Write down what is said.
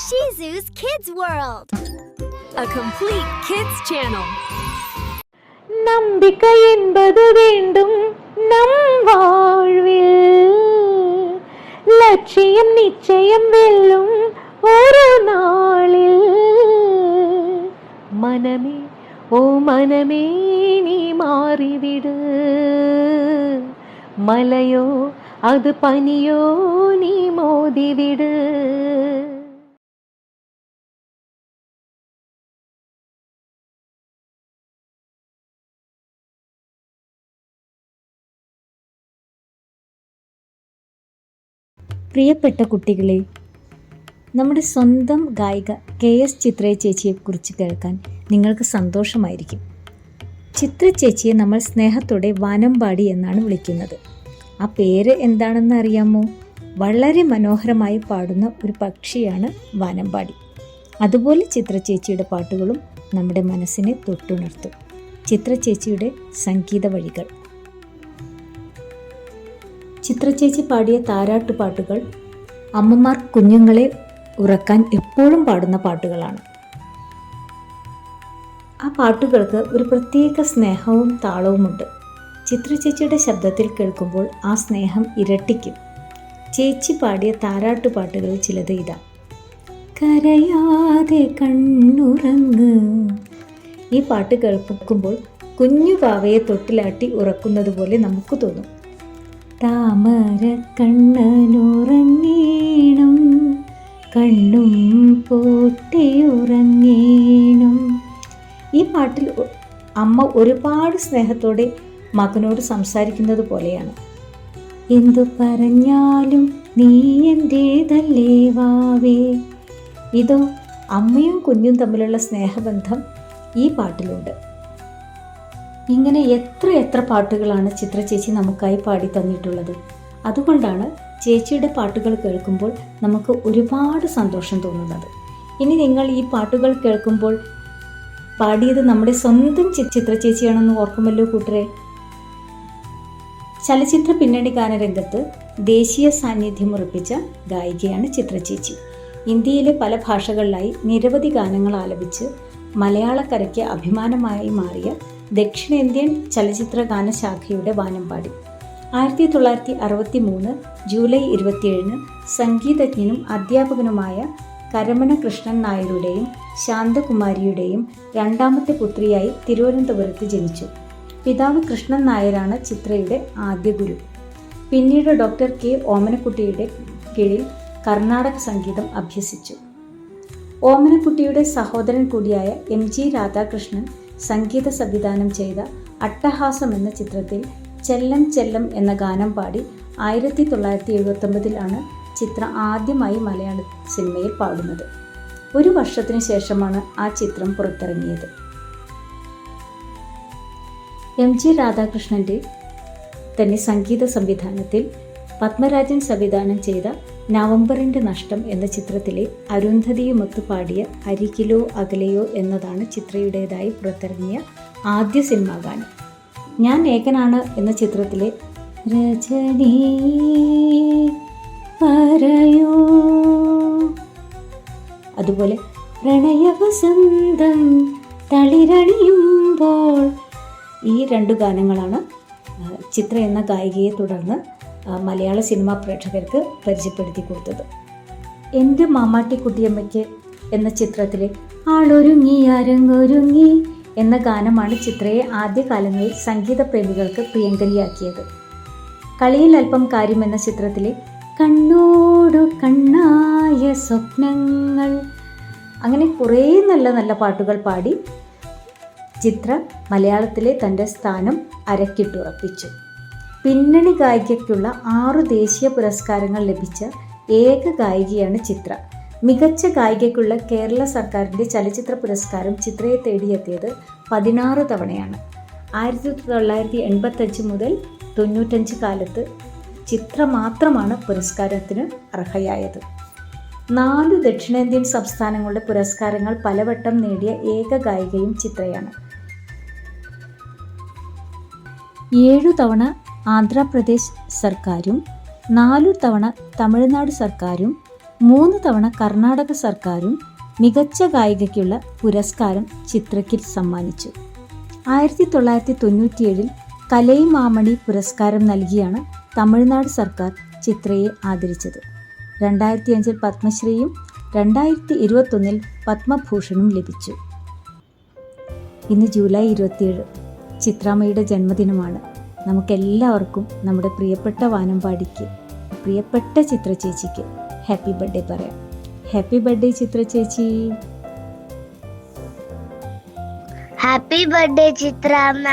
Shizu's Kids World, a complete kids channel. நம்பிக்கை என்பது வேண்டும் நம் வாழ்வில். லட்சியம் நிச்சயம் வெல்லும் ஒரு நாளில். மனமே ஓ மனமே நீ மாறிவிடு. மலையோ அது பனியோ நீ மோதிவிடு. പ്രിയപ്പെട്ട കുട്ടികളെ നമ്മുടെ സ്വന്തം ഗായിക കെ എസ് ചിത്രയെ ചേച്ചിയെക്കുറിച്ച് കേൾക്കാൻ നിങ്ങൾക്ക് സന്തോഷമായിരിക്കും. ചിത്ര ചേച്ചിയെ നമ്മൾ സ്നേഹത്തോടെ വാനമ്പാടി എന്നാണ് വിളിക്കുന്നത്. ആ പേര് എന്താണെന്ന് അറിയാമോ? വളരെ മനോഹരമായി പാടുന്ന ഒരു പക്ഷിയാണ് വാനമ്പാടി അതുപോലെ ചിത്ര ചേച്ചിയുടെ പാട്ടുകളും നമ്മുടെ മനസ്സിനെ തൊട്ടുണർത്തും. ചിത്ര ചേച്ചിയുടെ സംഗീത വഴികൾ. ചിത്രചേച്ചി പാടിയ താരാട്ട് പാട്ടുകൾ അമ്മമാർ കുഞ്ഞുങ്ങളെ ഉറക്കാൻ എപ്പോഴും പാടുന്ന പാട്ടുകളാണ്. ആ പാട്ടുകൾക്ക് ഒരു പ്രത്യേക സ്നേഹവും താളവുമുണ്ട്. ചിത്രചേച്ചിയുടെ ശബ്ദത്തിൽ കേൾക്കുമ്പോൾ ആ സ്നേഹം ഇരട്ടിക്കും. ചേച്ചി പാടിയ താരാട്ട് പാട്ടുകളിൽ ചിലത് ഇതാ. കരയാതെ കണ്ണുറങ്ങ് ഈ പാട്ട് കേൾക്കുമ്പോൾ കുഞ്ഞു പാവയെ തൊട്ടിലാട്ടി ഉറക്കുന്നത് പോലെ നമുക്ക് തോന്നും. താമര കണ്ണനുറങ്ങീണം കണ്ണും പൊട്ടിയുറങ്ങീണം ഈ പാട്ടിൽ അമ്മ ഒരുപാട് സ്നേഹത്തോടെ മകനോട് സംസാരിക്കുന്നത് പോലെയാണ്. എന്തു പറഞ്ഞാലും നീ എന്റേതല്ലേ വാവേ? ഇതോ അമ്മയും കുഞ്ഞും തമ്മിലുള്ള സ്നേഹബന്ധം ഈ പാട്ടിലുണ്ട്. ഇങ്ങനെ എത്ര എത്ര പാട്ടുകളാണ് ചിത്ര ചേച്ചി നമുക്കായി പാടി തന്നിട്ടുള്ളത്. അതുകൊണ്ടാണ് ചേച്ചിയുടെ പാട്ടുകൾ കേൾക്കുമ്പോൾ നമുക്ക് ഒരുപാട് സന്തോഷം തോന്നുന്നത്. ഇനി നിങ്ങൾ ഈ പാട്ടുകൾ കേൾക്കുമ്പോൾ പാടിയത് നമ്മുടെ സ്വന്തം ചിത്ര ചേച്ചിയാണെന്ന് ഓർക്കുമല്ലോ കൂട്ടരെ. ചലച്ചിത്ര പിന്നണി ഗാനരംഗത്ത് ദേശീയ സാന്നിധ്യം ഉറപ്പിച്ച ഗായികയാണ് ചിത്ര ചേച്ചി. ഇന്ത്യയിലെ പല ഭാഷകളിലായി നിരവധി ഗാനങ്ങൾ ആലപിച്ച് മലയാളക്കരയ്ക്ക് അഭിമാനമായി മാറിയ ദക്ഷിണേന്ത്യൻ ചലച്ചിത്ര ഗാനശാഖയുടെ വാനമ്പാടി. ആയിരത്തി തൊള്ളായിരത്തി അറുപത്തി മൂന്ന് ജൂലൈ ഇരുപത്തിയേഴിന് സംഗീതജ്ഞനും അധ്യാപകനുമായ കരമണ കൃഷ്ണൻ നായരുടെയും ശാന്തകുമാരിയുടെയും രണ്ടാമത്തെ പുത്രിയായി തിരുവനന്തപുരത്ത് ജനിച്ചു. പിതാവ് കൃഷ്ണൻ നായരാണ് ചിത്രയുടെ ആദ്യ ഗുരു. പിന്നീട് ഡോക്ടർ കെ ഓമനക്കുട്ടിയുടെ കീഴിൽ കർണാടക സംഗീതം അഭ്യസിച്ചു. ഓമനക്കുട്ടിയുടെ സഹോദരൻ കൂടിയായ എം ജി രാധാകൃഷ്ണൻ സംഗീത സംവിധാനം ചെയ്ത അട്ടഹാസം എന്ന ചിത്രത്തിൽ ചെല്ലം ചെല്ലം എന്ന ഗാനം പാടി ആയിരത്തി തൊള്ളായിരത്തി എഴുപത്തൊമ്പതിലാണ് ചിത്രം ആദ്യമായി മലയാള സിനിമയിൽ പാടുന്നത്. ഒരു വർഷത്തിന് ശേഷമാണ് ആ ചിത്രം പുറത്തിറങ്ങിയത്. എം ജി രാധാകൃഷ്ണന്റെ തന്നെ സംഗീത സംവിധാനത്തിൽ പത്മരാജൻ സംവിധാനം ചെയ്ത നവംബറിന്റെ നഷ്ടം എന്ന ചിത്രത്തിലെ അരുന്ധതിയുമൊത്ത് പാടിയ അരികിലോ അകലെയോ എന്നതാണ് ചിത്രയുടേതായി പുറത്തിറങ്ങിയ ആദ്യ സിനിമാ ഗാനം. ഞാൻ ഏകനാണ് എന്ന ചിത്രത്തിലെ രജനീ പറയൂ. അതുപോലെ പ്രണയവസന്തം തളിരണിയുമ്പോൾ ഈ രണ്ട് ഗാനങ്ങളാണ് ചിത്ര എന്ന ഗായികയെ തുടർന്ന് മലയാള സിനിമാ പ്രേക്ഷകർക്ക് പരിചയപ്പെടുത്തി കൊടുത്തത്. എന്റെ മാമാട്ടി കുട്ടിയമ്മയ്ക്ക് എന്ന ചിത്രത്തിലെ ആളൊരുങ്ങി അരങ്ങൊരുങ്ങി എന്ന ഗാനമാണ് ചിത്രയെ ആദ്യകാലങ്ങളിൽ സംഗീത പ്രേമികൾക്ക് പ്രിയങ്കരിയാക്കിയത്. കളിയിൽ അല്പം കാര്യം എന്ന ചിത്രത്തിലെ കണ്ണോടു കണ്ണായ സ്വപ്നങ്ങൾ അങ്ങനെ കുറേ നല്ല നല്ല പാട്ടുകൾ പാടി ചിത്ര മലയാളത്തിലെ തന്റെ സ്ഥാനം അരക്കിട്ടുറപ്പിച്ചു. പിന്നണി ഗായികയ്ക്കുള്ള ആറു ദേശീയ പുരസ്കാരങ്ങൾ ലഭിച്ച ഏക ഗായികയാണ് ചിത്ര. മികച്ച ഗായികയ്ക്കുള്ള കേരള സർക്കാരിന്റെ ചലച്ചിത്ര പുരസ്കാരം ചിത്രയെ തേടിയെത്തിയത് പതിനാറ് തവണയാണ്. ആയിരത്തി തൊള്ളായിരത്തി എൺപത്തഞ്ച് മുതൽ തൊണ്ണൂറ്റഞ്ച് കാലത്ത് ചിത്ര മാത്രമാണ് പുരസ്കാരത്തിന് അർഹയായത്. നാല് ദക്ഷിണേന്ത്യൻ സംസ്ഥാനങ്ങളുടെ പുരസ്കാരങ്ങൾ പലവട്ടം നേടിയ ഏക ഗായികയും ചിത്രയാണ്. ഏഴു തവണ ആന്ധ്രാപ്രദേശ് സർക്കാരും നാലു തവണ തമിഴ്നാട് സർക്കാരും മൂന്ന് തവണ കർണാടക സർക്കാരും മികച്ച ഗായികയ്ക്കുള്ള പുരസ്കാരം ചിത്രയ്ക്ക് സമ്മാനിച്ചു. ആയിരത്തി തൊള്ളായിരത്തി തൊണ്ണൂറ്റിയേഴിൽ കലൈമാമണി പുരസ്കാരം നൽകിയാണ് തമിഴ്നാട് സർക്കാർ ചിത്രയെ ആദരിച്ചത്. രണ്ടായിരത്തി അഞ്ചിൽ പത്മശ്രീയും രണ്ടായിരത്തി ഇരുപത്തൊന്നിൽ പത്മഭൂഷണും ലഭിച്ചു. ഇന്ന് ജൂലൈ ഇരുപത്തിയേഴ് ചിത്രാമ്മയുടെ ജന്മദിനമാണ്. നമുക്കെല്ലാവർക്കും നമ്മുടെ പ്രിയപ്പെട്ട വാനമ്പാടിക്ക് പ്രിയപ്പെട്ട ചിത്ര ചേച്ചിക്ക് ഹാപ്പി ബർത്ത്ഡേ പറയാം. ഹാപ്പി ബർത്ത്ഡേ ചിത്ര ചേച്ചി. ഹാപ്പി ബർത്ത്ഡേ ചിത്രാമ്മ.